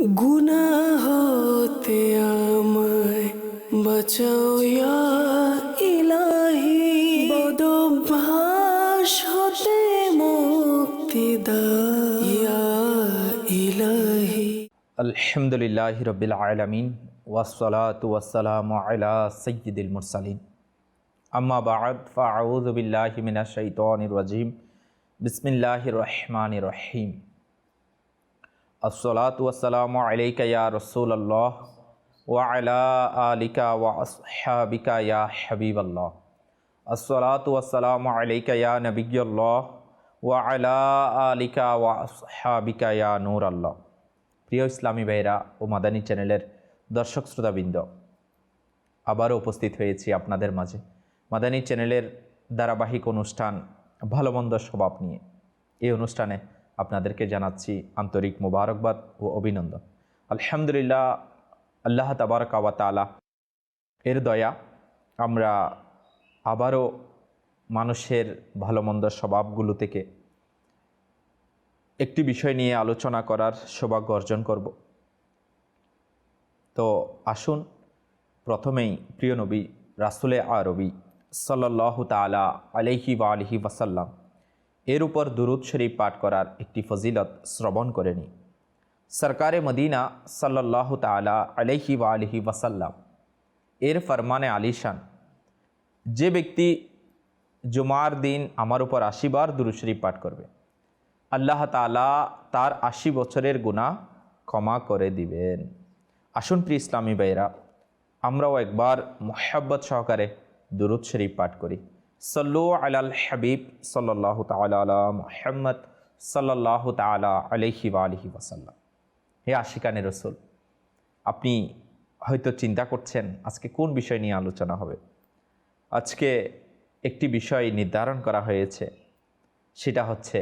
গুনা হতে আমায় বাঁচাও ইয়া ইলাহি। বদভ্যাস হতে মুক্তি ইয়া ইলাহি। আলহামদুলিল্লাহ রবিল আলমিন ওয়াসলাত ওয়াসালাম আলা সৈয়দুল মুরসালিন। আম্মা বাদ ফাউজবিল্লাহ মিনা শৈতনির রাজিম। বিসমিল্লাহ রহমান রহিম। আসসালাত ওয়াসালাম আলাইকা রসুল আল্লাহ ওয়া আলা আলিকা ওয়া আসহাবিকা ইয়া হাবিব আল্লাহ আসসালাত ওয়াসালাম আলাইকা ইয়া ওয়া আলা আলিকা ওয়া আসহাবিকা নূর আল্লাহ প্রিয় ইসলামী ভাইরা ও মাদানী চ্যানেলের দর্শক শ্রোতাবৃন্দ, আবারও উপস্থিত হয়েছি আপনাদের মাঝে। মাদানী চ্যানেলের ধারাবাহিক অনুষ্ঠান ভালো মন্দ স্বভাব নিয়ে। এই অনুষ্ঠানে আপনাদেরকে জানাচ্ছি আন্তরিক মোবারকবাদ ও অভিনন্দন। আলহামদুলিল্লাহ, আল্লাহ তাবারক ওয়া তাআলা এর দয়া, আমরা আবারও মানুষের ভালো মন্দ স্বভাবগুলো থেকে একটি বিষয় নিয়ে আলোচনা করার সৌভাগ্য অর্জন করব। তো আসুন, প্রথমেই প্রিয় নবী রাসুলে আরবি সাল্লাহ তালা আলহি বা আলহি ওয়াসাল্লাম এর উপর দুরুদ শরীফ পাঠ করার একটি ফজিলত শ্রবণ করে নিই সরকারে মদিনা সাল্লাহ তালা আলহি বা আলহি ওয়াসাল্লাম, এর ফরমানে আলিশান যে ব্যক্তি জুমার দিন আমার উপর আশিবার দুরুদ শরীফ পাঠ করবে, আল্লাহ তালা তার আশি বছরের গুণা ক্ষমা করে দিবেন। আসুন প্রিয় ইসলামী ভাইরা আমরাও একবার মোহাব্বত সহকারে দুরুদ শরীফ পাঠ করি। সল্লু আলাল হাবিব সাল্লাহ তালা মোহাম্মদ সাল্লাহ তালা আলহি বা আলহি ওয়াসাল্লাম। হে আশিকানে রসুল, আপনি হয়তো চিন্তা করছেন, আজকে কোন বিষয় নিয়ে আলোচনা হবে? আজকে একটি বিষয় নির্ধারণ করা হয়েছে, সেটা হচ্ছে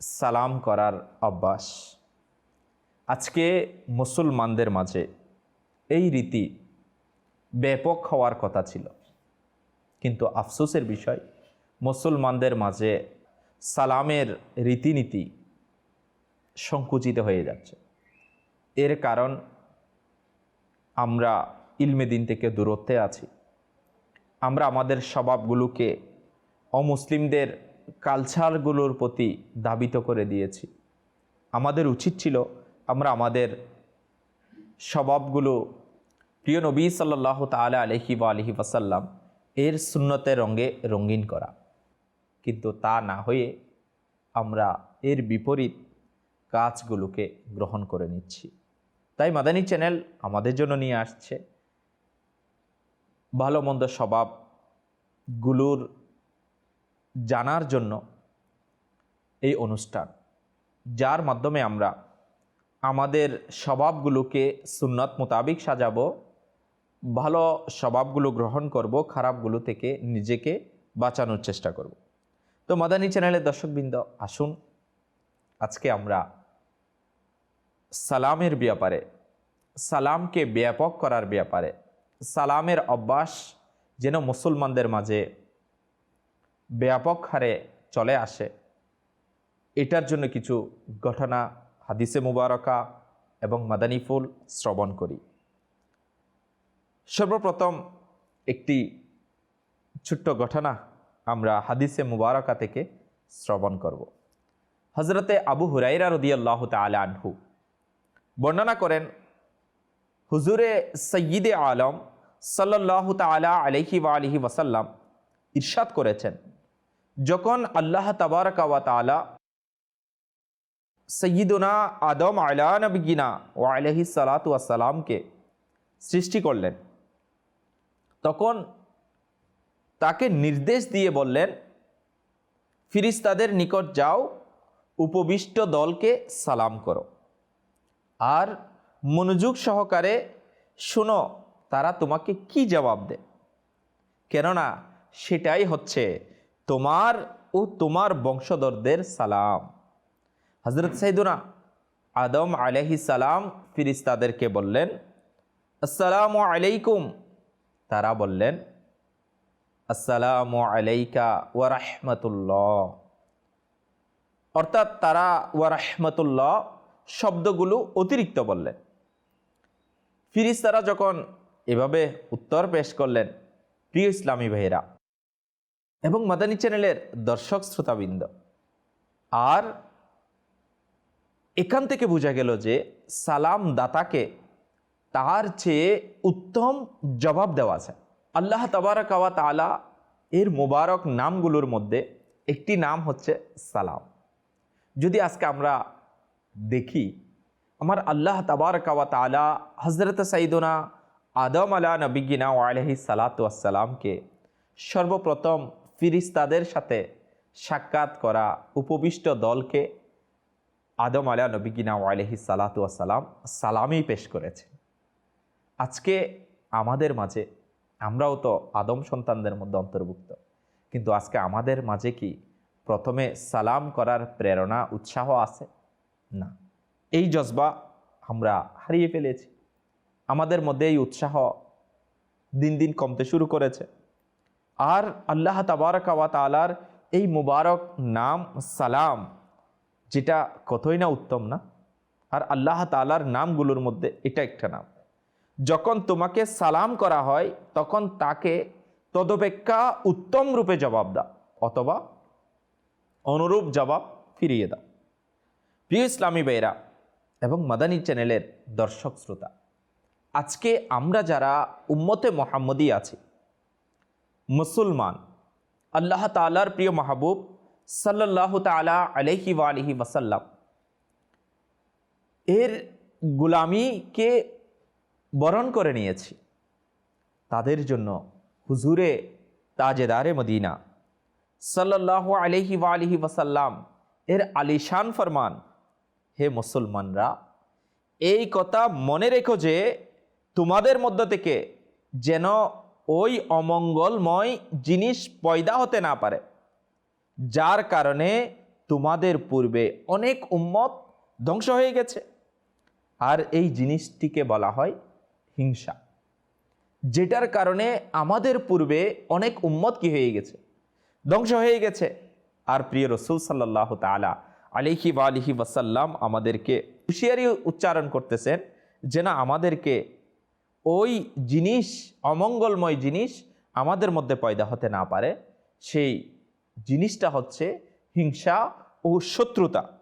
সালাম করার অভ্যাস। আজকে মুসলমানদের মাঝে এই রীতি ব্যাপক হওয়ার কথা ছিল। কিন্তু আফসোসের বিষয়, মুসলমানদের মাঝে সালামের রীতিনীতি সংকুচিত হয়ে যাচ্ছে। এর কারণ আমরা ইলমে দিন থেকে দূরত্বে আছি। আমরা আমাদের স্বভাবগুলোকে অমুসলিমদের কালচারগুলোর প্রতি দাবিত করে দিয়েছি। আমাদের উচিত ছিল আমরা আমাদের স্বভাবগুলো, প্রিয় নবী সাল্লাহ তালা আলহি বা আলহি ওয়াসাল্লাম এর শূন্যতে রঙে রঙিন করা। কিন্তু তা না হয়ে আমরা এর বিপরীত কাজগুলোকে গ্রহণ করে নিচ্ছি। তাই মাদানী চ্যানেল আমাদের জন্য নিয়ে আসছে। ভালো মন্দ স্বভাবগুলোর জানার জন্য এই অনুষ্ঠান, যার মাধ্যমে আমরা আমাদের স্বভাবগুলোকে সুন্নত মোতাবিক সাজাবো ভালো স্বভাবগুলো গ্রহণ করব, খারাপগুলো থেকে নিজেকে বাঁচানোর চেষ্টা করব। তো মাদানী চ্যানেলের দর্শকবৃন্দ, আসুন আজকে আমরা সালামের ব্যাপারে, সালামকে ব্যাপক করার ব্যাপারে, সালামের অভ্যাস যেন মুসলমানদের মাঝে ব্যাপক হারে চলে আসে, এটার জন্য কিছু ঘটনা, হাদিসে মুবারকা এবং মাদানী ফুল শ্রবণ করি। সর্বপ্রথম একটি ছোট্ট ঘটনা আমরা হাদিসে মুবারকা থেকে শ্রবণ করব। হজরতে আবু হুরাইরা রদিয়াল্লাহ তালা আনহু বর্ণনা করেন, হুজুরে সৈয়দে আলম সাল্লাহ তালা আলহি আলহি ওয়াসাল্লাম ইরশাদ করেছেন, যখন আল্লাহ তাবারকা ওয়া তালা সৈয়দনা আদম আলা নবীনা ও আলহি সালাতামকে সৃষ্টি করলেন। তখন তাকে নির্দেশ দিয়ে বললেন, ফিরিস্তাদের নিকট যাও, উপবিষ্ট দলকে সালাম করো। আর মনোযোগ সহকারে শোনো, তারা তোমাকে কি জবাব দেয়? কেননা সেটাই হচ্ছে তোমার ও তোমার বংশধরদের সালাম। হজরত সাইদুনা আদম আলহি সালাম ফিরিস্তাদেরকে বললেন, আসসালামু আলাইকুম তারা বললেন, আসসালামু আলাইকা ওয়া রাহমাতুল্লাহ। অর্থাৎ তারা ওয়া রাহমাতুল্লাহ শব্দগুলো অতিরিক্ত বললেন। ফিরিস্তারা যখন এভাবে উত্তর পেশ করলেন, প্রিয় ইসলামী ভাইয়েরা এবং মাদানী চ্যানেলের দর্শক শ্রোতাবৃন্দ, আর এখান থেকে বোঝা গেল যে সালাম দাতাকে তার চেয়ে উত্তম জবাব দেওয়া আছে। আল্লাহ তাবারকাওয়া তালা এর মোবারক নামগুলোর মধ্যে একটি নাম হচ্ছে সালাম। যদি আজকে আমরা দেখি, আমার আল্লাহ তাবারকাওয়া তালা হজরত সাইদুনা আদম আলা নবিগিনা আলহি সালাতামকে সর্বপ্রথম ফিরিস্তাদের সাথে সাক্ষাৎ করা উপবিষ্ট দলকে আদম আলা নবিগিনা আলহি সালাতাম সালামই পেশ করেছেন আজকে আমাদের মাঝে, আমরাও তো আদম সন্তানদের মধ্যে অন্তর্ভুক্ত, কিন্তু আজকে আমাদের মাঝে কি প্রথমে সালাম করার প্রেরণা, উৎসাহ আছে? না। এই জজবা আমরা হারিয়ে ফেলেছি। আমাদের মধ্যে এই উৎসাহ দিন দিন কমতে শুরু করেছে। আর আল্লাহ তাবারকাওয়া তালার এই মুবারক নাম সালাম, যেটা কতই না উত্তম না? আর আল্লাহ তালার নামগুলোর মধ্যে এটা একটা নাম। যখন তোমাকে সালাম করা হয়, তখন তাকে তদপেক্ষা উত্তম রূপে জবাব দাও অথবা অনুরূপ জবাব ফিরিয়ে দাও। প্রিয় ইসলামী বেয়েরা এবং মাদানী চ্যানেলের দর্শক শ্রোতা, আজকে আমরা যারা উম্মতে মোহাম্মদী আছি, মুসলমান, আল্লাহ তালার প্রিয় মাহবুব সাল্লাহ তালা আলহি আলহি ওয়াসাল্লাম, এর গুলামিকে বরণ করে নিয়েছি। তাদের জন্য হুজুরে তাজেদারে মদিনা। সাল্লাহ আলহি আলহি ওয়াসাল্লাম এর আলিশান ফরমান, হে মুসলমানরা, এই কথা মনে রেখো যে তোমাদের মধ্য থেকে যেন ওই অমঙ্গলময় জিনিস পয়দা হতে না পারে। যার কারণে তোমাদের পূর্বে অনেক উম্মত ধ্বংস হয়ে গেছে। আর এই জিনিসটিকে বলা হয় হিংসা। যেটার কারণে আমাদের পূর্বে অনেক উম্মত কি হয়ে গেছে? ধ্বংস হয়ে গেছে। আর প্রিয় রসুল সাল্লাহ তালা আলিহি বা আলিহি ওয়াসাল্লাম আমাদেরকে হুঁশিয়ারি উচ্চারণ করতেছেন যেন আমাদেরকে ওই জিনিস, অমঙ্গলময় জিনিস আমাদের মধ্যে পয়দা হতে না পারে। সেই জিনিসটা হচ্ছে হিংসা ও শত্রুতা।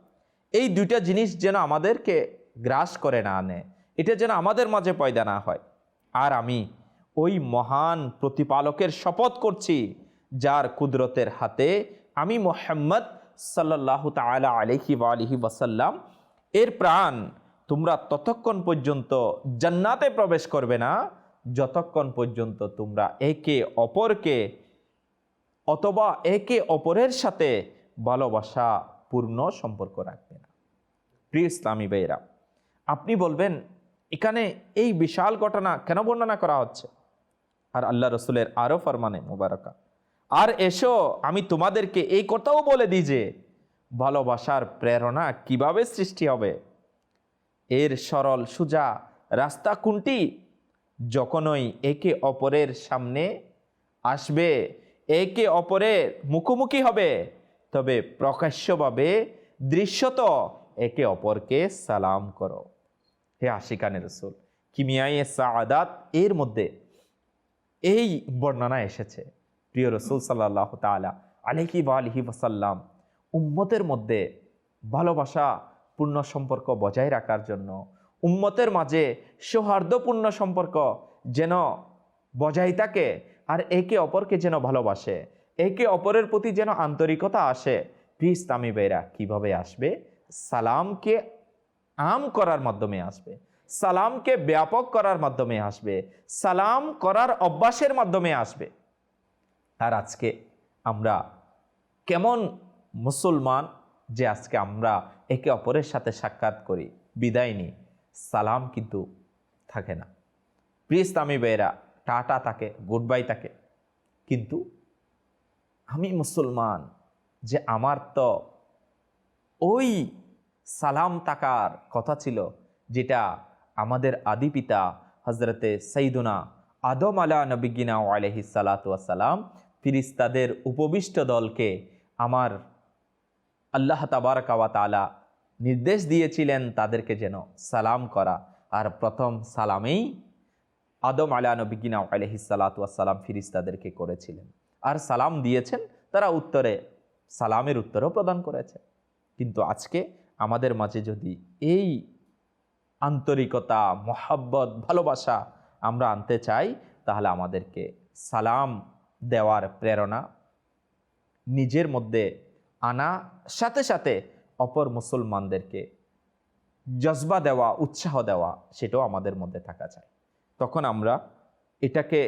এই দুইটা জিনিস যেন আমাদেরকে গ্রাস করে না আনে। এটা যেন আমাদের মাঝে পয়দা না হয়। আর আমি ওই মহান প্রতিপালকের শপথ করছি, যার কুদরতের হাতে আমি মোহাম্মদ সাল্লাহ তালা আলহি বা আলহি ওয়াসাল্লাম, এর প্রাণ তোমরা ততক্ষণ পর্যন্ত জান্নাতে প্রবেশ করবে না, যতক্ষণ পর্যন্ত তোমরা একে অপরকে অথবা একে অপরের সাথে ভালোবাসা পূর্ণ সম্পর্ক রাখবে না। প্রিয় ইসলামী বেয়েরা আপনি বলবেন এখানে এই বিশাল ঘটনা কেন বর্ণনা করা হচ্ছে? আর আল্লাহ রসুলের আরও ফরমানে মুবারকা। আর এসো, আমি তোমাদেরকে এই কথাও বলে দিই যে, ভালোবাসার প্রেরণা কীভাবে সৃষ্টি হবে? এর সরল সুজা রাস্তা কোনটি? যখনই একে অপরের সামনে আসবে, একে অপরের মুখোমুখি হবে, তবে প্রকাশ্যভাবে দৃশ্যত একে অপরকে সালাম করো। হে আশিকানের রসুল, কিমিয়ায়ে সাদাত এর মধ্যে এই বর্ণনা এসেছে। প্রিয় রসুল সাল্লাহ তালা আলহি বা আলহি ওসাল্লাম উম্মতের মধ্যে ভালোবাসা পূর্ণ সম্পর্ক বজায় রাখার জন্য উম্মতের মাঝে সৌহার্দ্যপূর্ণ সম্পর্ক যেন বজায় থাকে আর একে অপরকে যেন ভালোবাসে, একে অপরের প্রতি যেন আন্তরিকতা আসে, প্রিয় ইসলামী বেরা কীভাবে আসবে? সালামকে আম করার মাধ্যমে আসবে। সালামকে ব্যাপক করার মাধ্যমে আসবে। সালাম করার অভ্যাসের মাধ্যমে আসবে। আর আজকে আমরা কেমন মুসলমান যে আজকে আমরা একে অপরের সাথে সাক্ষাৎ করি, বিদায় নিই, সালাম কিন্তু থাকে না। প্রিয় ইসলামী বেয়েরা টাটা থাকে গুড বাই থাকে কিন্তু আমি মুসলমান যে আমার তো ওই সালাম তাকার কথা ছিল, যেটা আমাদের আদি পিতা হজরতে সৈদুনা আদম আলা নবিগিনা আলহি সালাতাম ফিরিস্তাদের উপবিষ্ট দলকে আমার আল্লাহ তাবারকাওয়া তালা নির্দেশ দিয়েছিলেন তাদেরকে যেন সালাম করা। আর প্রথম সালামেই আদম আলা নবিগিনা আলহিসাল্লাতাম ফিরিস্তাদেরকে করেছিলেন। আর সালাম দিয়েছেন, তারা উত্তরে, সালামের উত্তরও প্রদান করেছে। কিন্তু আজকে আমাদের মাঝে যদি এই আন্তরিকতা, মহাব্বত, ভালোবাসা আমরা আনতে চাই, তাহলে আমাদেরকে সালাম দেওয়ার প্রেরণা নিজের মধ্যে আনা, সাথে সাথে অপর মুসলমানদেরকে জজবা দেওয়া, উৎসাহ দেওয়া, সেটাও আমাদের মধ্যে থাকা চাই। তখন আমরা এটাকে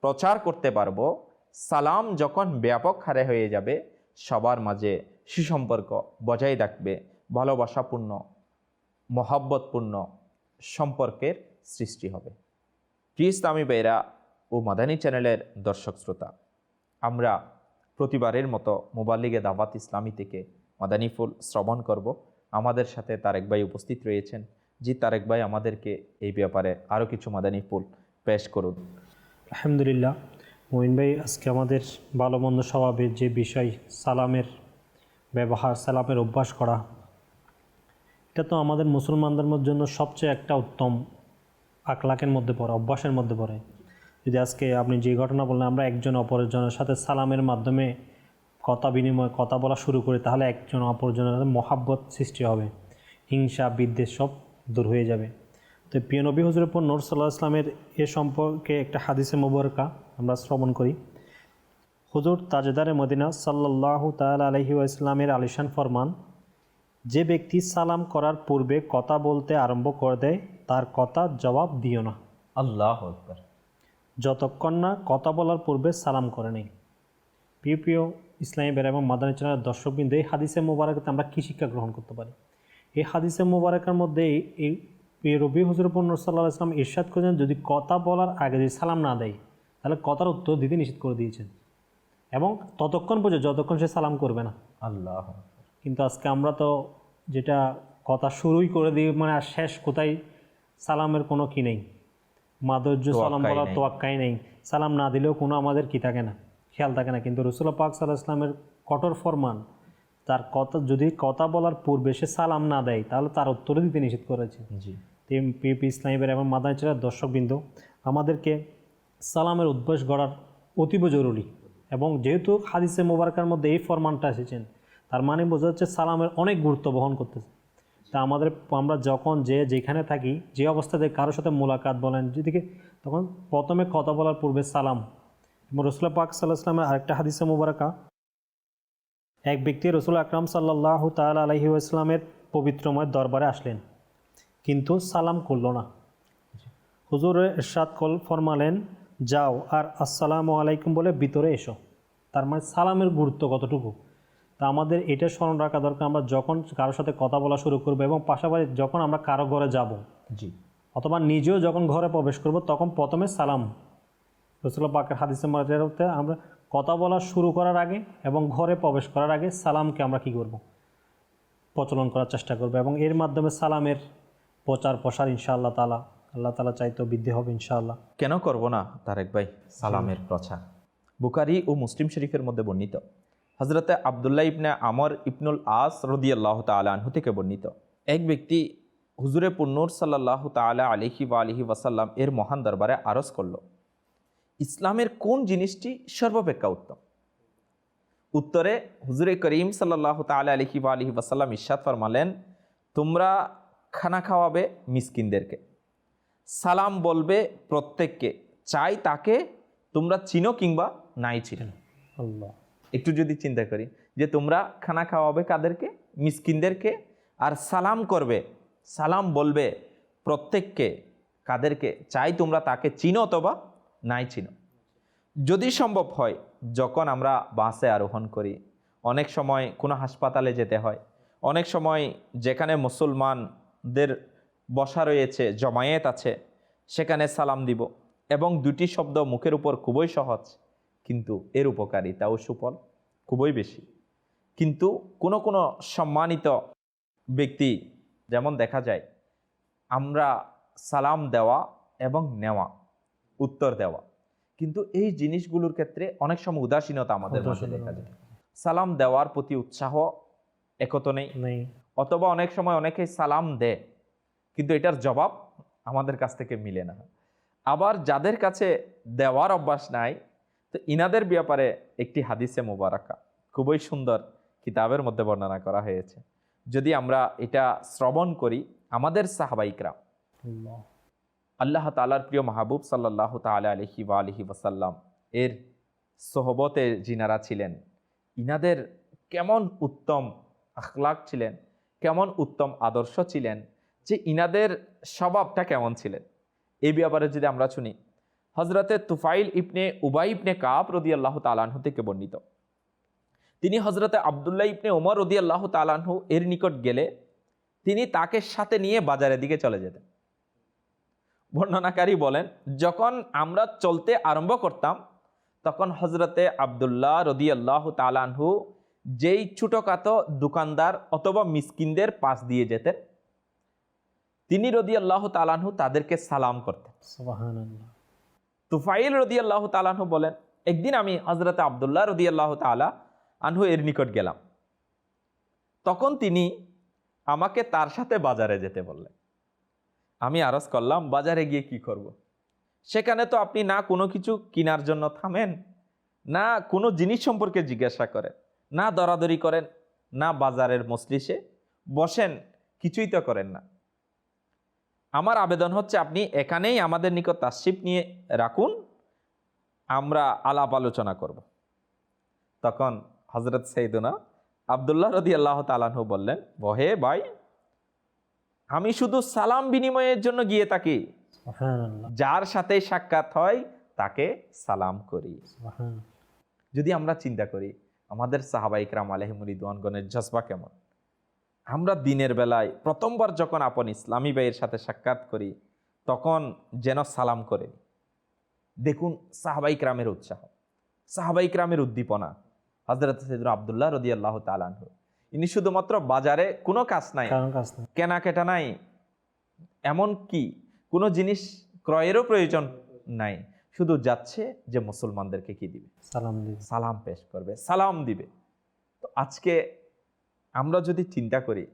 প্রচার করতে পারব, সালাম যখন ব্যাপক হারে হয়ে যাবে, সবার মাঝে সুসম্পর্ক বজায় রাখবে ভালোবাসাপূর্ণ, মহাব্বতপূর্ণ সম্পর্কের সৃষ্টি হবে। প্রিয় ইসলামী বেরা ও মাদানী চ্যানেলের দর্শক শ্রোতা, আমরা প্রতিবারের মতো মোবাল্লিগে দাওয়াত ইসলামী থেকে মাদানী ফুল শ্রবণ করব। আমাদের সাথে তারেক ভাই উপস্থিত রয়েছেন। জি, তারেক ভাই, আমাদেরকে এই ব্যাপারে আরও কিছু মাদানী ফুল পেশ করুন। আলহামদুলিল্লাহ। মঈন ভাই, আজকে আমাদের ভালো মন্দ স্বভাবের যে বিষয়, সালামের ব্যবহার, সালামের অভ্যাস করা এটা তো আমাদের মুসলমানদের মধ্যে জন্য সবচেয়ে একটা উত্তম আকলাকের মধ্যে পড়ে, অভ্যাসের মধ্যে পড়ে। যদি আজকে আপনি যে ঘটনা বললেন, আমরা একজন অপরজনের সাথে সালামের মাধ্যমে কথা বিনিময়, কথা বলা শুরু করি, তাহলে একজন অপরজনের সাথে মহাব্বত সৃষ্টি হবে। হিংসা, বিদ্বেষ সব দূর হয়ে যাবে। তো প্রিয় নবী হুজুরের পর নোর সাল্লাহ ইসলামের এ সম্পর্কে একটা হাদিসে মোবারকা আমরা শ্রবণ করি। হুজুর তাজেদারে মদিনা সাল্লাহ তাল আলহি ইসলামের আলিশান ফরমান যে ব্যক্তি সালাম করার পূর্বে কথা বলতে আরম্ভ করে দেয় তার কথা জবাব দিও না। আল্লাহ আকবর। যতক্ষণ না কথা বলার পূর্বে সালাম করে নেই। প্রিয় প্রিয় ইসলামী বের এবং মাদানী চ্যানেলের দর্শকবৃন্দ এই হাদিসে মোবারকতে আমরা কী শিক্ষা গ্রহণ করতে পারি? এই হাদিসে মোবারকের মধ্যে এই- এই রবি হজরপুর সাল্লাহ ইসলাম ইরশাদ করেছেন যদি কথা বলার আগে যদি সালাম না দেয় তাহলে কথার উত্তর দিতে নিষেধ করে দিয়েছেন। এবং ততক্ষণ পর্যন্ত যতক্ষণ সে সালাম করবে না। আল্লাহ কিন্তু আজকে আমরা তো যেটা কথা শুরুই করে দিই মানে আর শেষ কোথায় সালামের কোনো কি নেই? মাধুর্য সালাম বলার। তোয়াক্কাই নেই। সালাম না দিলেও কোনো আমাদের কি থাকে না খেয়াল থাকে না। কিন্তু রসুল্লাহ পাক সাল্লাহ ইসলামের কঠোর ফরমান তার কথা যদি কথা বলার পূর্বে সে সালাম না দেয় তাহলে তার উত্তরে দিতে নিষেধ করেছে। জি। পিপি ইসলামের এবং মাদানী ছেলের দর্শকবৃন্দ আমাদেরকে সালামের উদ্বেশ গড়ার অতীব জরুরি। এবং যেহেতু হাদিসে মোবারকার মধ্যে এই ফরমানটা এসেছেন তার মানে বোঝা যাচ্ছে সালামের অনেক গুরুত্ব বহন করতেছে। তা আমাদের, আমরা যখন যে, যেখানে থাকি, যে অবস্থাতে কারোর সাথে মোলাকাত বলেন যেদিকে তখন প্রথমে কথা বলার পূর্বে সালাম। রসুল্লাহ পাক সাল্লাহ ইসলামের আরেকটা হাদিসে মোবারকা। এক ব্যক্তি রসুল আকরাম সাল্লাহ তাল আলহি ইসলামের পবিত্রময় দরবারে আসলেন। কিন্তু সালাম করল না। হুজুর এরশাদ কল ফরমালেন, যাও আর আসসালামু আলাইকুম বলে ভিতরে এসো। তার মানে সালামের গুরুত্ব কতটুকু? তা আমাদের এটা স্মরণ রাখা দরকার আমরা যখন কারোর সাথে কথা বলা শুরু করব এবং পাশাপাশি যখন আমরা কারও ঘরে যাব জি। অথবা নিজেও যখন ঘরে প্রবেশ করব তখন প্রথমে সালাম। রসুল্লাহ পাকের হাদিসে মাজারতে আমরা কথা বলা শুরু করার আগে এবং ঘরে প্রবেশ করার আগে সালামকে আমরা কি করব? প্রচলন করার চেষ্টা করব এবং এর মাধ্যমে সালামের প্রচার প্রসার ইনশাআল্লাহ তালা আল্লাহ তালা চাইতো বৃদ্ধি হবে ইনশাআল্লাহ। কেন করব না তারেক ভাই? সালামের প্রচার। বুকারি ও মুসলিম শরীফের মধ্যে বর্ণিত। হজরতে আবদুল্লাহ ইবনে আমর ইবনুল আস রদি আল্লাহ তালাহু থেকে বর্ণিত। এক ব্যক্তি হুজুরে পুন্নুর সাল্লাহ তালা আলিহি বা আলিহি ওয়াসাল্লাম এর মহান দরবারে আরজ করল, ইসলামের কোন জিনিসটি সর্বাপেক্ষা উত্তম? উত্তরে হুজুরে করিম সাল্লাহ তালা আলিহি বা আলিহি ওয়াসাল্লাম ইশাদ ফরমালেন, তোমরা খানা খাওয়াবে মিসকিনদেরকে, সালাম বলবে প্রত্যেককে, চাই তাকে তোমরা চিনো কিংবা নাই চিনো। আল্লাহ। একটু যদি চিন্তা করি যে তোমরা খানা খাওয়াবে কাদেরকে? মিসকিনদেরকে? আর সালাম করবে, সালাম বলবে প্রত্যেককে কাদেরকে? চাই তোমরা তাকে চিনো অথবা নাই চিনো। যদি সম্ভব হয়, যখন আমরা বাসে আরোহণ করি, অনেক সময় কোনো হাসপাতালে যেতে হয়, অনেক সময় যেখানে মুসলমানদের বসা রয়েছে, জমায়েত আছে, সেখানে সালাম দিব এবং দুটি শব্দ মুখের উপর খুবই সহজ। কিন্তু এর উপকারিতা ও সুফল খুবই বেশি। কিন্তু কোনো কোনো সম্মানিত ব্যক্তি যেমন দেখা যায় আমরা সালাম দেওয়া এবং নেওয়া উত্তর দেওয়া। কিন্তু এই জিনিসগুলোর ক্ষেত্রে অনেক সময় উদাসীনতা আমাদের মাঝে দেখা যায়। সালাম দেওয়ার প্রতি উৎসাহ একত নেই। নেই। অথবা অনেক সময় অনেকেই সালাম দেয় কিন্তু এটার জবাব আমাদের কাছ থেকে মিলে না। আবার যাদের কাছে দেওয়ার অভ্যাস নাই তো ইনাদের ব্যাপারে একটি হাদিসে মোবারকা খুবই সুন্দর কিতাবের মধ্যে বর্ণনা করা হয়েছে। যদি আমরা এটা শ্রবণ করি আমাদের সাহাবাইকরা আল্লাহ। তালার প্রিয় মাহবুব সাল্লাহ তালা আলহি বা আলহি ওয়াসাল্লাম এর সোহবতে যিনারা ছিলেন ইনাদের কেমন উত্তম আখলাক ছিলেন কেমন উত্তম আদর্শ ছিলেন যে ইনাদের স্বভাবটা কেমন ছিলেন এই ব্যাপারে যদি আমরা শুনি হজরতে তুফাইল ইবনে উবাই ইবনে কাপ রদি আল্লাহ তালাহু থেকে বর্ণিত। তিনি হজরতে আবদুল্লাহ ইবনে ওমর রদি আল্লাহ তালাহু এর নিকট গেলে তিনি তাকে সাথে নিয়ে বাজারের দিকে চলে যেতেন। বর্ণনাকারী বলেন, যখন আমরা চলতে আরম্ভ করতাম, তখন হজরতে আবদুল্লাহ রদি আল্লাহ তালানহু যেই ছোটোখাটো দোকানদার অথবা মিসকিনদের পাশ দিয়ে যেতেন, তিনি রদি আল্লাহ তালানহু তাদেরকে সালাম করতেন। তুফাইল রদি আল্লাহ তালানহু বলেন, একদিন আমি হজরতে আবদুল্লাহ রদি আল্লাহ তালা আনহু এর নিকট গেলাম। তখন তিনি আমাকে তার সাথে বাজারে যেতে বললেন। আমি আরজ করলাম, বাজারে গিয়ে কি করব। সেখানে তো আপনি না কোনো কিছু কেনার জন্য থামেন, না কোনো জিনিস সম্পর্কে জিজ্ঞাসা করেন, না দরাদরি করেন, না বাজারের মসলিসে বসেন, কিছুই তো করেন না। আমার আবেদন হচ্ছে আপনি এখানেই আমাদের নিকট তাসিফ নিয়ে রাখুন আমরা আলাপ আলোচনা করব। তখন হজরত সৈদুনা আবদুল্লাহ রদি আল্লাহ তালাহু বললেন বহে ভাই আমি শুধু সালাম বিনিময়ের জন্য গিয়ে থাকি। যার সাথে সাক্ষাৎ হয় তাকে সালাম করি। যদি আমরা চিন্তা করি আমাদের সাহাবাইকরাম আলহিমুরিদওয়ানগণের জজবা কেমন? আমরা দিনের বেলায় প্রথমবার যখন আপন ইসলামী ভাইয়ের সাথে সাক্ষাৎ করি তখন যেন সালাম করে দেখুন সাহাবাইকরামের উৎসাহ। সাহাবাইকরামের উদ্দীপনা। হজরত সৈদুল আবদুল্লাহ রদি আল্লাহ তালানহু ইনি শুধুমাত্র বাজারে কোনো কাজ নাই কেনাকাটা নাই এমন কি কোনো জিনিস ক্রয়েরও প্রয়োজন নাই। শুধু যাচ্ছে যে মুসলমানদেরকে কি দিবে? সালাম সালাম পেশ করবে সালাম দিবে। তো আজকে আমরা যদি চিন্তা করি,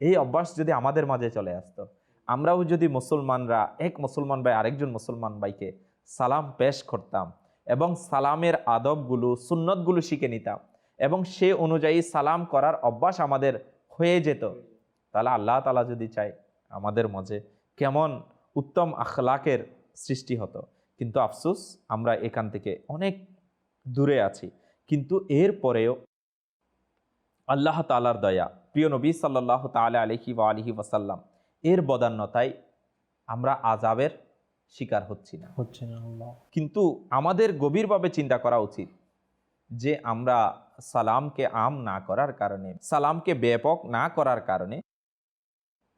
এই অভ্যাস যদি আমাদের মাঝে চলে আসতো, আমরাও যদি মুসলমানরা, এক মুসলমান ভাই, আরেকজন মুসলমান ভাইকে সালাম পেশ করতাম এবং সালামের আদবগুলো, সুন্নতগুলো শিখে নিতাম এবং সে অনুযায়ী সালাম করার অভ্যাস আমাদের হয়ে যেত, তাহলে আল্লাহ তালা যদি চায় আমাদের মাঝে কেমন উত্তম আখলাকের সৃষ্টি হতো। কিন্তু আফসোস, আমরা এখান থেকে অনেক দূরে আছি। কিন্তু এর পরেও আল্লাহ তালার দয়া। প্রিয় নবী সাল্লাহ তালা আলহি বা আলহি ওয়াসাল্লাম এর বদান্যতায় আমরা আজাবের শিকার হচ্ছি না। হচ্ছে না কিন্তু আমাদের গভীরভাবে চিন্তা করা উচিত যে আমরা সালামকে আম না করার কারণে সালামকে ব্যাপক না করার কারণে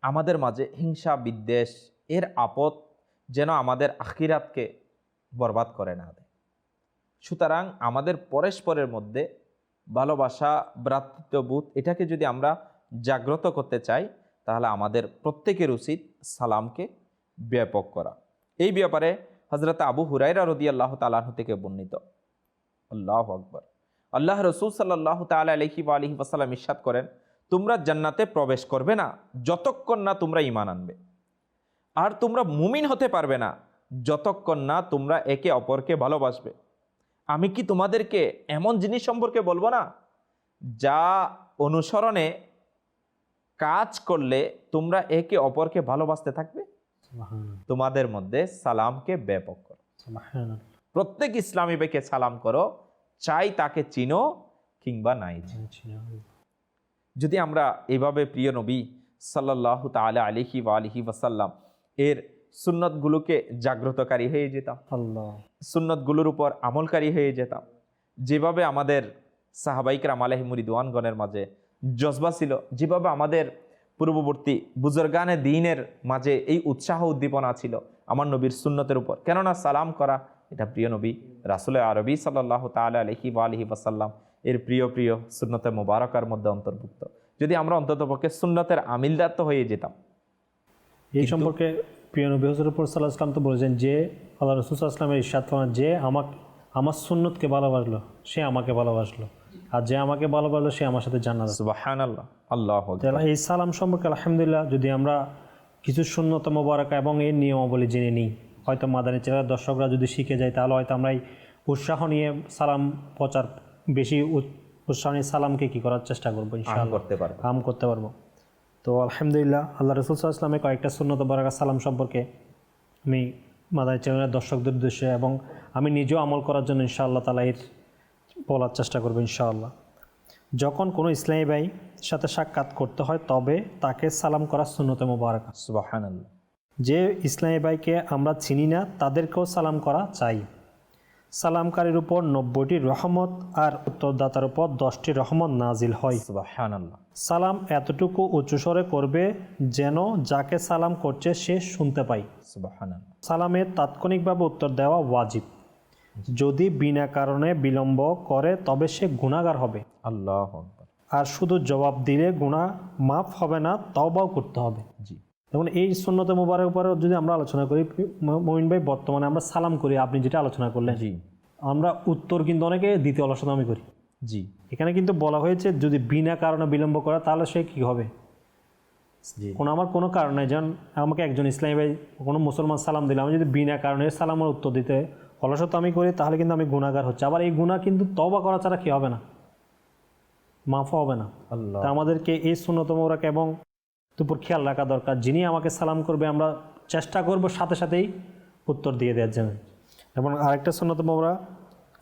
আমাদের মাঝে হিংসা বিদ্বেষ এর আপদ যেন আমাদের আখিরাতকে বরবাদ করে না দেয়। সুতরাং আমাদের পরস্পরের মধ্যে ভালোবাসা, ভ্রাতৃত্ববোধ এটাকে যদি আমরা জাগ্রত করতে চাই, তাহলে আমাদের প্রত্যেকের উচিত সালামকে ব্যাপক করা। এই ব্যাপারে হজরত আবু হুরাইরা রদি আল্লাহ তালাহ থেকে বর্ণিত। আল্লাহ আকবর। আল্লাহ রসুল সাল্লাহ তালা আলহি বা আলহি ওসালাম ইস্বাদ করেন, তোমরা জান্নাতে প্রবেশ করবে না, যতক্ষণ না তোমরা ইমান আনবে। আর তোমরা মুমিন হতে পারবে না, যতক্ষণ না তোমরা একে অপরকে ভালোবাসবে। আমি কি তোমাদেরকে এমন জিনিস সম্পর্কে বলব না? যা অনুসরণে কাজ করলে তোমরা একে অপরকে ভালোবাসতে থাকবে? তোমাদের মধ্যে সালামকে ব্যাপক করো। প্রত্যেক ইসলামী ভাইকে সালাম করো চাই তাকে চিনো কিংবা নাই যদি আমরা এভাবে প্রিয় নবী সাল্লাহ তালা আলিহি বা আলিহি ওয়াসাল্লাম এর সুন্নতগুলোকে জাগ্রতকারী হয়ে যেতাম। আল্লাহ। সুন্নতগুলোর উপর আমলকারী হয়ে যেতাম। যেভাবে আমাদের সাহাবাইকরাম আলহি মুরিদওয়ানগণের মাঝে জজবা ছিল যেভাবে আমাদের পূর্ববর্তী বুজরগানে দিনের মাঝে এই উৎসাহ উদ্দীপনা ছিল আমার নবীর সুন্নতের উপর। কেননা সালাম করা এটা প্রিয় নবী রাসুল আরবি সাল্লাহ তালা আলহি বা আলহি ওয়াসাল্লাম এর প্রিয় প্রিয় সুন্নতে মোবারকার মধ্যে অন্তর্ভুক্ত। যদি আমরা অন্ততপক্ষে সুন্নতের আমিলদার তো হয়ে যেতাম। এই সম্পর্কে প্রিয় নবী হজরতপুর সাল্লাহ আসলাম তো বলেছেন যে আল্লাহ রসুল আসলামের ফরমান যে আমাকে আমার সুন্নতকে ভালোবাসলো সে আমাকে ভালোবাসলো। আর যে আমাকে ভালোবাসলো সে আমার সাথে জান্নাত। সুবাহান আল্লাহ আল্লাহ এই সালাম সম্পর্কে আলহামদুলিল্লাহ যদি আমরা কিছু শূন্যতম মোবারকা এবং এর নিয়মাবলী জেনে নিই হয়তো মাদানী চ্যানেলের দর্শকরা যদি শিখে যায় তাহলে হয়তো আমরা এই উৎসাহ নিয়ে সালাম প্রচার বেশি উৎসাহ নিয়ে সালামকে কী করার চেষ্টা করব করতে পারব। আম করতে পারব। তো আলহামদুলিল্লাহ আল্লাহ রসুল কয়েকটা সুন্নত বারাকা সালাম সম্পর্কে আমি মাদানী চ্যানেলের দর্শকদের উদ্দেশ্যে এবং আমি নিজেও আমল করার জন্য ইনশাআল্লাহ তালা এর বলার চেষ্টা করব ইনশাআল্লাহ। যখন কোনো ইসলামী ভাই সাথে সাক্ষাৎ করতে হয় তবে তাকে সালাম করা সুন্নত মোবারকা সুবাহান যে ইসলামী ভাইকে আমরা চিনি না তাদেরকেও সালাম করা চাই। সালামকারীর উপর নব্বইটি রহমত আর উত্তরদাতার উপর দশটি রহমত নাজিল হয়। সালাম এতটুকু উচ্চস্বরে করবে যেন যাকে সালাম করছে সে শুনতে আল্লাহ সালামের তাৎক্ষণিকভাবে উত্তর দেওয়া ওয়াজিব। যদি বিনা কারণে বিলম্ব করে তবে সে গুণাগার হবে। আল্লাহ আর শুধু জবাব দিলে গুণা মাফ হবে না তওবাও করতে হবে। যেমন এই সুন্নত মুবারের উপরে যদি আমরা আলোচনা করি মমিন ভাই বর্তমানে আমরা সালাম করি আপনি যেটা আলোচনা করলেন। জি। আমরা উত্তর কিন্তু অনেকে দ্বিতীয় অলসতামি করি। জি। এখানে কিন্তু বলা হয়েছে যদি বিনা কারণে বিলম্ব করা তাহলে সে কী হবে? কোনো আমার কোনো কারণ নেই। যেমন আমাকে একজন ইসলামী ভাই কোনো মুসলমান সালাম দিলে আমি যদি বিনা কারণে সালামের উত্তর দিতে অলসত আমি করি তাহলে কিন্তু আমি গুণাগার হচ্ছে। আবার এই গুণা কিন্তু তবা করা ছাড়া কি হবে না? মাফা হবে না। তা আমাদেরকে এই শূন্যতম এবং দুপুর খেয়াল রাখা দরকার। যিনি আমাকে সালাম করবে আমরা চেষ্টা করব সাথে সাথেই উত্তর দিয়ে দেওয়ার জন্য। এবং আরেকটা শূন্যতম ওরা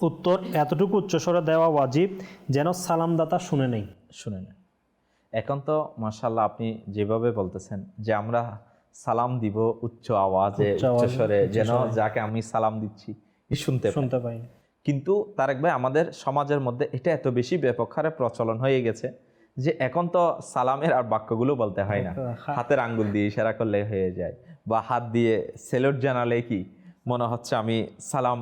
উত্তর এতটুকু উচ্চস্বরে দেওয়া ওয়াজিব যেন সালামদাতা শুনে নেই। শুনে নেই এখন তো মার্শাল্লাহ আপনি যেভাবে বলতেছেন যে আমরা সালাম দিব উচ্চ আওয়াজে উচ্চ উচ্চ আওয়াজে, স্বরে উচ্চ যেন যাকে আমি সালাম দিচ্ছি শুনতে শুনতে পাই কিন্তু তারেক ভাই আমাদের সমাজের মধ্যে এটা এত বেশি ব্যাপক হারে প্রচলন হয়ে গেছে যে এখন তো সালামের আর বাক্যগুলো বলতে হয় না। হাতের আঙ্গুল দিয়ে ইশারা করলে হয়ে যায়। বা হাত দিয়ে সেলুট জানালে কি মনে হচ্ছে আমি সালাম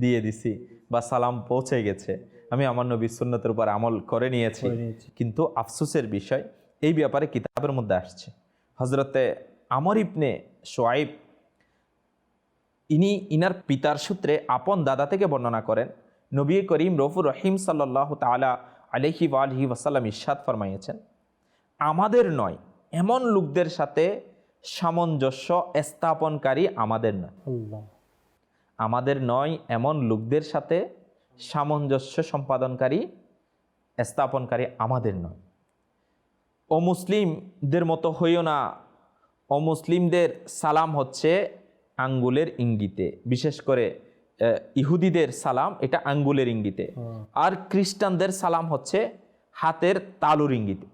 দিয়ে দিছি বা সালাম পৌঁছে গেছে। আমি আমার নবীর সুন্নতের উপর আমল করে নিয়েছি। করে নিয়েছি। কিন্তু আফসোসের বিষয় এই ব্যাপারে কিতাবের মধ্যে আসছে। হজরতে আমর ইবনে সোয়াইব ইনি ইনার পিতার সূত্রে আপন দাদা থেকে বর্ণনা করেন নবী করিম রফুর রহিম সাল্লাহ তালা আলহি আলহি ওয়াসাল্লাম ইরশাদ ফরমাইয়েছেন আমাদের নয় এমন লোকদের সাথে সামঞ্জস্য স্থাপনকারী আমাদের নয়। আমাদের নয় এমন লোকদের সাথে সামঞ্জস্য সম্পাদনকারী স্থাপনকারী আমাদের নয়। অমুসলিমদের মতো হইও না অমুসলিমদের সালাম হচ্ছে আঙ্গুলের ইঙ্গিতে বিশেষ করে ইহুদিদের সালাম এটা আঙ্গুলের ইঙ্গিতে। আর খ্রিস্টানদের সালাম হচ্ছে হাতের তালুর ইঙ্গিতে।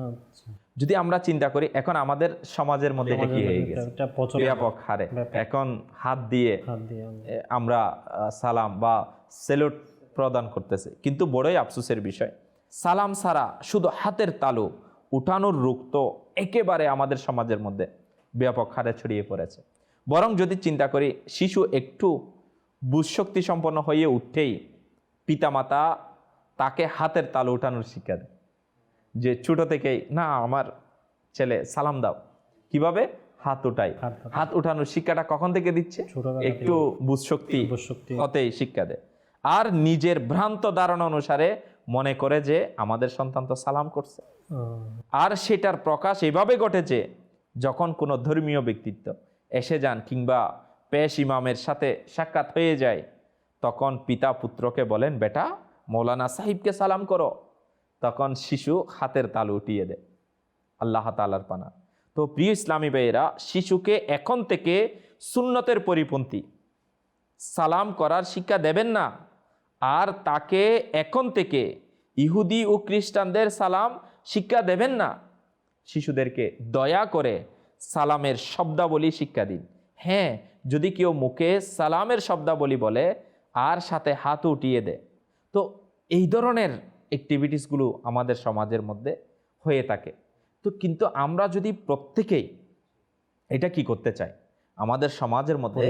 আচ্ছা। যদি আমরা চিন্তা করি এখন আমাদের সমাজের মধ্যে এটা কি হয়ে গেছে? ব্যাপক হারে। এখন হাত দিয়ে আমরা- সালাম বা সেলুট প্রদান করতেছে। কিন্তু বড়ই আফসোসের বিষয় সালাম ছাড়া শুধু হাতের তালু উঠানোর রূপ তো একেবারে আমাদের সমাজের মধ্যে ব্যাপক হারে ছড়িয়ে পড়েছে। বরং যদি চিন্তা করি শিশু একটু বুঝশক্তি সম্পন্ন হয়ে উঠতেই পিতামাতা তাকে হাতের তালু উঠানোর শিক্ষা দেয়। যে ছোট থেকেই না আমার ছেলে সালাম দাও। কীভাবে? হাত উঠাই। হাত উঠানোর শিক্ষাটা কখন থেকে দিচ্ছে? একটু বুঝশক্তি। হতেই শিক্ষা দেয়। আর নিজের ভ্রান্ত ধারণা অনুসারে মনে করে যে আমাদের সন্তান তো সালাম করছে। আর সেটার প্রকাশ এভাবে ঘটেছে যখন কোনো ধর্মীয় ব্যক্তিত্ব এসে যান কিংবা পেশ ইমামের সাথে সাক্ষাৎ হয়ে যায়। তখন পিতা পুত্রকে বলেন, বেটা, মৌলানা সাহিবকে সালাম করো। তখন শিশু হাতের তালু উঠিয়ে দেয়, আল্লাহ তালার পানা। তো প্রিয় ইসলামী ভাইয়েরা, শিশুকে এখন থেকে সুন্নতের পরিপন্থী। সালাম করার শিক্ষা দেবেন না, আর তাকে এখন থেকে ইহুদি ও খ্রিস্টানদের সালাম শিক্ষা দেবেন না। শিশুদেরকে দয়া করে সালামের শব্দাবলী শিক্ষা দিন। হ্যাঁ যদি কেউ মুখে সালামের শব্দাবলী বলে আর সাথে হাত উঠিয়ে দেয়। তো এই ধরনের অ্যাক্টিভিটিসগুলো আমাদের সমাজের মধ্যে হয়ে থাকে। তো কিন্তু আমরা যদি প্রত্যেকেই এটা কি করতে চাই? আমাদের সমাজের মধ্যে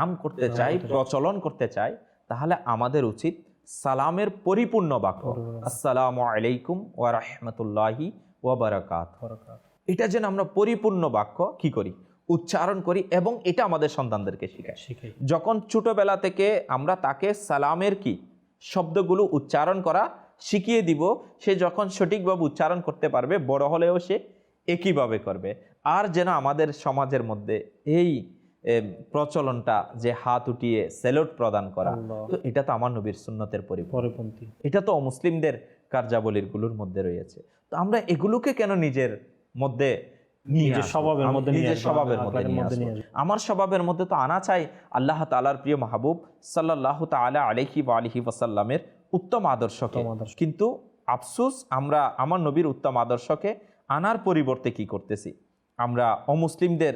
আম করতে চাই প্রচলন করতে চাই তাহলে আমাদের উচিত সালামের পরিপূর্ণ বাক্য। আসসালামু আলাইকুম ওয়া রাহমাতুল্লাহি ওয়া বারাকাত এটা যেন আমরা পরিপূর্ণ বাক্য কি করি? উচ্চারণ করি এবং এটা আমাদের সন্তানদেরকে শেখাই। শিখাই। যখন ছোটবেলা থেকে আমরা তাকে সালামের কি শব্দগুলো উচ্চারণ করা শিখিয়ে দিব সে যখন সঠিকভাবে উচ্চারণ করতে পারবে বড় হলেও সে একইভাবে করবে। আর যেন আমাদের সমাজের মধ্যে এই প্রচলনটা যে হাত উঠিয়ে সেলুট প্রদান করা তো এটা তো আমার নবীর সুন্নতের পরিপন্থী। এটা তো অমুসলিমদের কার্যাবলীরগুলোর মধ্যে রয়েছে। তো আমরা এগুলোকে কেন নিজের মধ্যে নিজের? স্বভাবের মধ্যে নিজের স্বভাবের মধ্যে। আমার স্বভাবের মধ্যে তো আনা চাই আল্লাহ তালার প্রিয় মাহবুব সাল্লাহ তালা আলহি বা আলহি ওয়াসাল্লামের উত্তম আদর্শকে। কিন্তু আফসুস আমরা আমার নবীর উত্তম আদর্শকে আনার পরিবর্তে কি করতেছি? আমরা অমুসলিমদের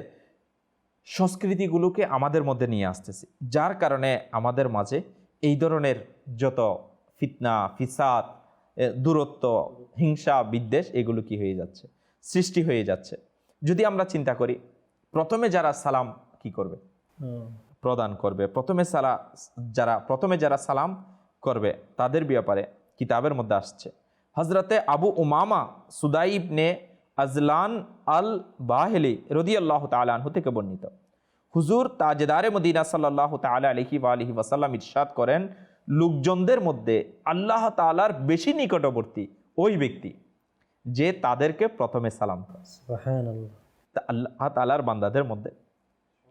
সংস্কৃতিগুলোকে আমাদের মধ্যে নিয়ে আসতেছি। যার কারণে আমাদের মাঝে এই ধরনের যত ফিতনা ফিসাদ দূরত্ব হিংসা বিদ্বেষ এগুলো কি হয়ে যাচ্ছে? সৃষ্টি হয়ে যাচ্ছে। যদি আমরা চিন্তা করি প্রথমে যারা সালাম কি করবে? প্রদান করবে। প্রথমে সালা যারা প্রথমে যারা সালাম করবে তাদের ব্যাপারে কিতাবের মধ্যে আসছে। হজরতে আবু উমামা সুদাইব নে আজলান আল বাহেলি রদি আল্লাহ তালাহু থেকে বর্ণিত। হুজুর তাজেদারে মদিনা সাল্লাহ তালা আলহি আলহি ওয়াসাল্লাম ইরশাদ করেন লোকজনদের মধ্যে আল্লাহ তালার বেশি নিকটবর্তী ওই ব্যক্তি। যে তাদেরকে প্রথমে সালাম আল্লাহ তালার বান্দাদের মধ্যে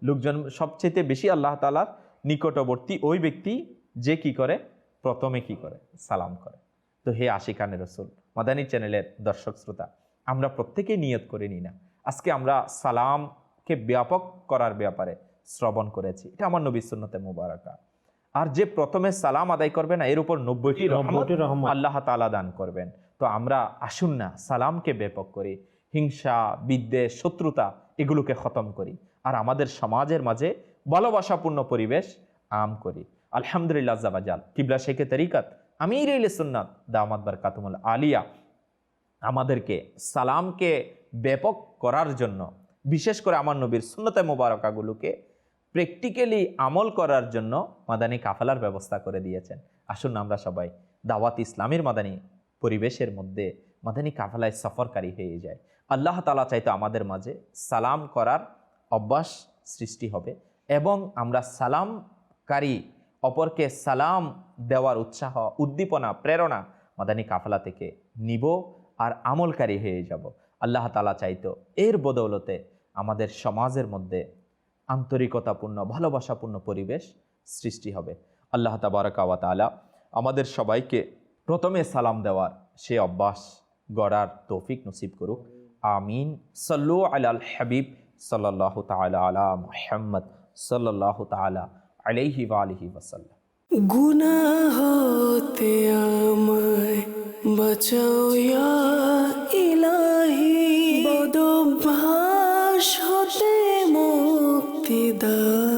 লোকজন সবচেয়ে বেশি আল্লাহ তালার নিকটবর্তী ওই ব্যক্তি যে কি করে? প্রথমে কি করে? সালাম করে। তো হে আশিকানে রসুল মাদানী চ্যানেলের দর্শক শ্রোতা আমরা প্রত্যেকেই নিয়ত করে নিই না। আজকে আমরা সালামকে ব্যাপক করার ব্যাপারে শ্রবণ করেছি। এটা আমার নবী সুন্নতে মুবারকা। আর যে প্রথমে সালাম আদায় করবে না এর উপর নব্বইটি আল্লাহ তালা দান করবেন। তো আমরা আসুন না, সালামকে ব্যাপক করি, হিংসা, বিদ্বেষ, শত্রুতা এগুলোকে খতম করি আর আমাদের সমাজের মাঝে ভালোবাসাপূর্ণ পরিবেশ আম করি। আলহামদুলিল্লাহ জাবাজাল কিবলা শেখে তরিকাত, আমির সুন্নাত, দামাত বারকাতুমুল আলিয়া, আমাদেরকে সালামকে ব্যাপক করার জন্য, বিশেষ করে আমার নবীর সুন্নতে মোবারকাগুলোকে প্র্যাকটিক্যালি আমল করার জন্য মাদানী কাফেলার ব্যবস্থা করে দিয়েছেন। আসুন আমরা সবাই, দাওয়াত ইসলামের মাদানী পরিবেশের মধ্যে মাদানী কাফেলায় সফরকারী হয়ে যায়। আল্লাহ তালা চাইতো আমাদের মাঝে সালাম করার অভ্যাস সৃষ্টি হবে এবং আমরা সালামকারী, অপরকে সালাম দেওয়ার উৎসাহ, উদ্দীপনা, প্রেরণা মাদানী কাফেলা থেকে নিব আর আমলকারী হয়ে যাব। আল্লাহ তালা চাইতো এর বদৌলতে আমাদের সমাজের মধ্যে আন্তরিকতাপূর্ণ, ভালোবাসাপূর্ণ পরিবেশ সৃষ্টি হবে। আল্লাহ তাবারকাওয়া তালা আমাদের সবাইকে প্রথমে সালাম দেওয়ার সে অভ্যাস গড়ার তৌফিক নসিব করুক। আমিন। সল্লু আলাল হাবিব সাল্লাহ তালা আলা মোহাম্মদ সাল্লাহ তালা আলাইহি আলহি ওয়াসাল্লাম। গুনা হতে আমায় বাঁচাও ইয়া ইলাহি। বদভ্যাস হতে মুক্তি দাও।